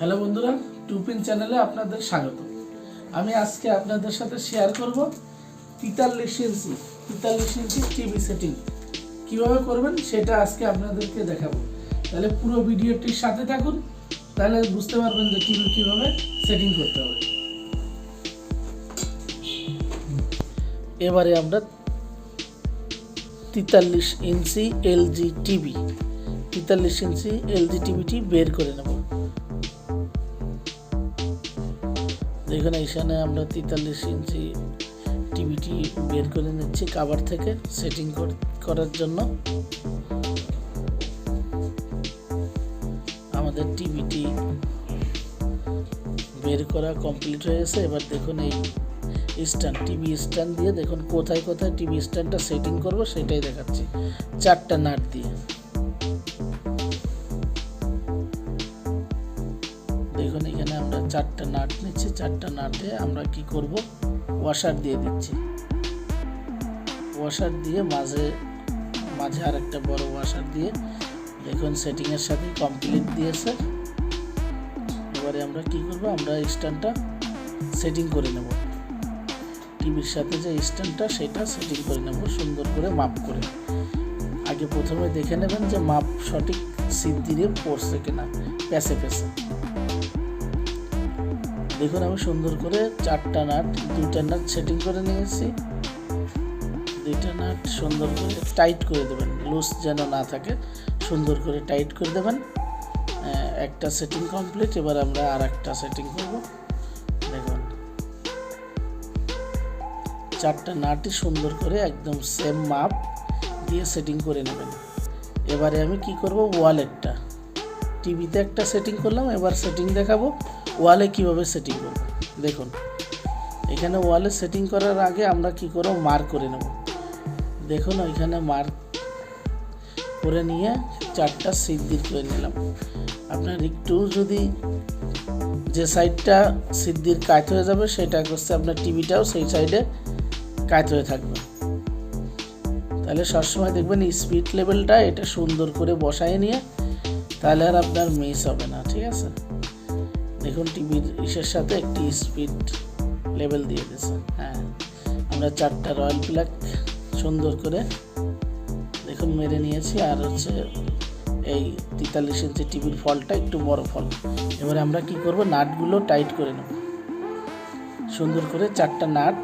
Hello বন্ধুরা, two-pin চ্যানেলে আপনাদের স্বাগত। আমি আজকে আপনাদের সাথে শেয়ার করব তেতাল্লিশ ইঞ্চি তেতাল্লিশ ইঞ্চি টিভি সেটিং কীভাবে করবেন সেটা আজকে আপনাদেরকে দেখাবো। তাহলে পুরো ভিডিওটির সাথে থাকুন, তাহলে বুঝতে পারবেন যে টিভি কীভাবে সেটিং করতে হবে। এবারে আমরা তেতাল্লিশ ইঞ্চি এলজি টিভি তেতাল্লিশ ইঞ্চি এলজি টিভিটি বের করে নেব। দেখুন এইখানে আমরা তেতাল্লিশ ইঞ্চি টিভিটি বের করে নিচ্ছি কাভার থেকে সেটিং করার জন্য। আমাদের টিভিটি বের করা কমপ্লিট হয়ে গেছে। এবার দেখুন এই স্ট্যান্ড টিভি স্ট্যান্ড দিয়ে দেখুন কোথায় কোথায় টিভি স্ট্যান্ডটা সেটিং করব সেটাই দেখাচ্ছি। চারটা নাট দিয়ে। এখানে আমরা চারটা নাট নিচ্ছি, চারটা নাটে আমরা কি করব? ওয়াশার দিয়ে দিচ্ছি। ওয়াশার দিয়ে মাঝে মাঝে আর একটা বড় ওয়াশার দিয়ে দেখুন সেটিংয়ের সাথে কমপ্লিট দিয়েছে। এবারে আমরা কি করব? আমরা স্ট্যান্ডটা সেটিং করে নেব। টিভির সাথে যে স্ট্যান্ডটা, সেটা সেটিং করে নেব, সুন্দর করে মাপ করে। আগে প্রথমে দেখে নেবেন যে মাপ সঠিক দিয়ে পড়ছে কিনা প্যাসে প্যাসে দেখুন, আমি সুন্দর করে চারটা নাট, দুইটা নাট সেটিং করে নিয়েছি। দুইটা নাট সুন্দর করে টাইট করে দেবেন লুজ যেন না থাকে, সুন্দর করে টাইট করে দেবেন। একটা সেটিং কমপ্লিট এবার আমরা আর একটা সেটিং করব। দেখুন, চারটা নাটই সুন্দর করে একদম সেম মাপ দিয়ে সেটিং করে নেবেন। এবারে আমি কি করব? ওয়ালেটটা টিভিতে একটা সেটিং করলাম, এবার সেটিং দেখাবো। ওয়ালে কীভাবে সেটিং করব? দেখুন, এখানে ওয়ালে সেটিং করার আগে আমরা কি করব? মার্ক করে নেব। দেখুন, ওইখানে মার্ক করে নিয়ে চারটা সিদ্ধির করে নিলাম। আপনার একটু যদি যে সাইডটা সিদ্ধির কাজ হয়ে যাবে, সেটা করছে আপনার টিভিটাও সেই সাইডে কাজ হয়ে থাকবে। তাহলে সবসময় দেখবেন স্পিড লেভেলটা এটা সুন্দর করে বসায় নিয়ে, তাহলে আর আপনার মিস হবে না, ঠিক আছে? দেখুন টিভির ইসের সাথে একটি স্পিড লেভেল দিয়ে দিয়েছে। হ্যাঁ আমরা চারটা রয়্যাল প্লাগ সুন্দর করে দেখুন মেরে নিয়েছি। আর হচ্ছে এই তেতাল্লিশ ইঞ্চি টিভির ফলটা একটু বড় ফল। এবারে আমরা কি করব? নাটগুলো টাইট করে নেব। সুন্দর করে চারটা নাট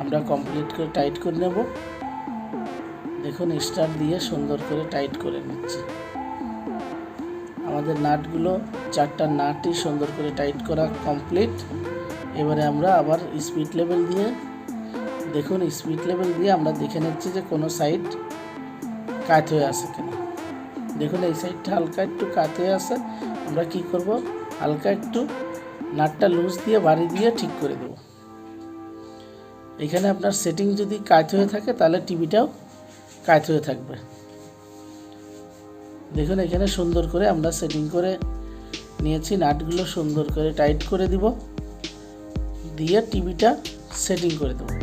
আমরা কমপ্লিট করে টাইট করে নেব। দেখুন স্টার দিয়ে সুন্দর করে টাইট করে নিচ্ছি। আমাদের নাটগুলো চারটা নাটই সুন্দর করে টাইট করা কমপ্লিট এবারে আমরা আবার স্পিড লেভেল দিয়ে, দেখুন স্পিড লেভেল দিয়ে আমরা দেখে নিচ্ছি যে কোনো সাইড কাত হয়ে আছে কিনা। দেখুন এই সাইডটা হালকা একটু কাত হয়ে আছে, আমরা কি করব? হালকা একটু নাটটা লুজ দিয়ে বাড়ি দিয়ে ঠিক করে দেব। এখানে আপনার সেটিং যদি কাত হয়ে থাকে, তাহলে টিভিটাও কাত হয়ে থাকবে। দেখুন, এখানে সুন্দর করে আমরা সেটিং করে নিয়েছি, নাটগুলো সুন্দর করে টাইট করে দিব। দিয়ে টিভিটা সেটিং করে দেবো।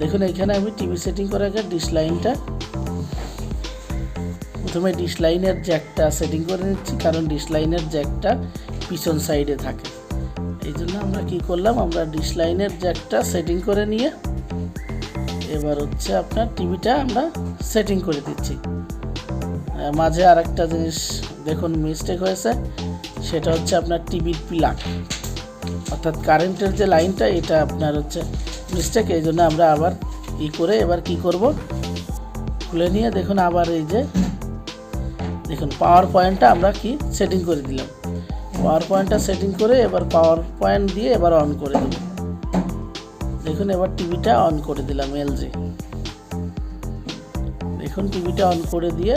দেখুন, এখানে আমি টিভি সেটিং করার আগে ডিশ লাইনটা প্রথমে ডিশ লাইনের জ্যাকটা সেটিং করে নিচ্ছি, কারণ ডিশ লাইনের জ্যাকটা পিছন সাইডে থাকে। এই জন্য আমরা কি করলাম, আমরা ডিশ লাইনের জ্যাকটা সেটিং করে নিয়ে, এবার হচ্ছে আপনার টিভিটা আমরা সেটিং করে দিচ্ছি। মাঝে আর একটা জিনিস দেখুন মিস্টেক হয়েছে, সেটা হচ্ছে আপনার টিভির প্লাগ অর্থাৎ কারেন্টের যে লাইনটা এটা আপনার হচ্ছে মিস্টেক এই জন্য আমরা আবার ই করে এবার কি করব? খুলে নিয়ে দেখুন আবার এই যে, দেখুন পাওয়ার পয়েন্টটা আমরা কি সেটিং করে দিলাম। পাওয়ার পয়েন্টটা সেটিং করে এবার পাওয়ার পয়েন্ট দিয়ে এবার অন করে দেব দেখুন এবার টিভিটা অন করে দিলাম এলজি দেখুন টিভিটা অন করে দিয়ে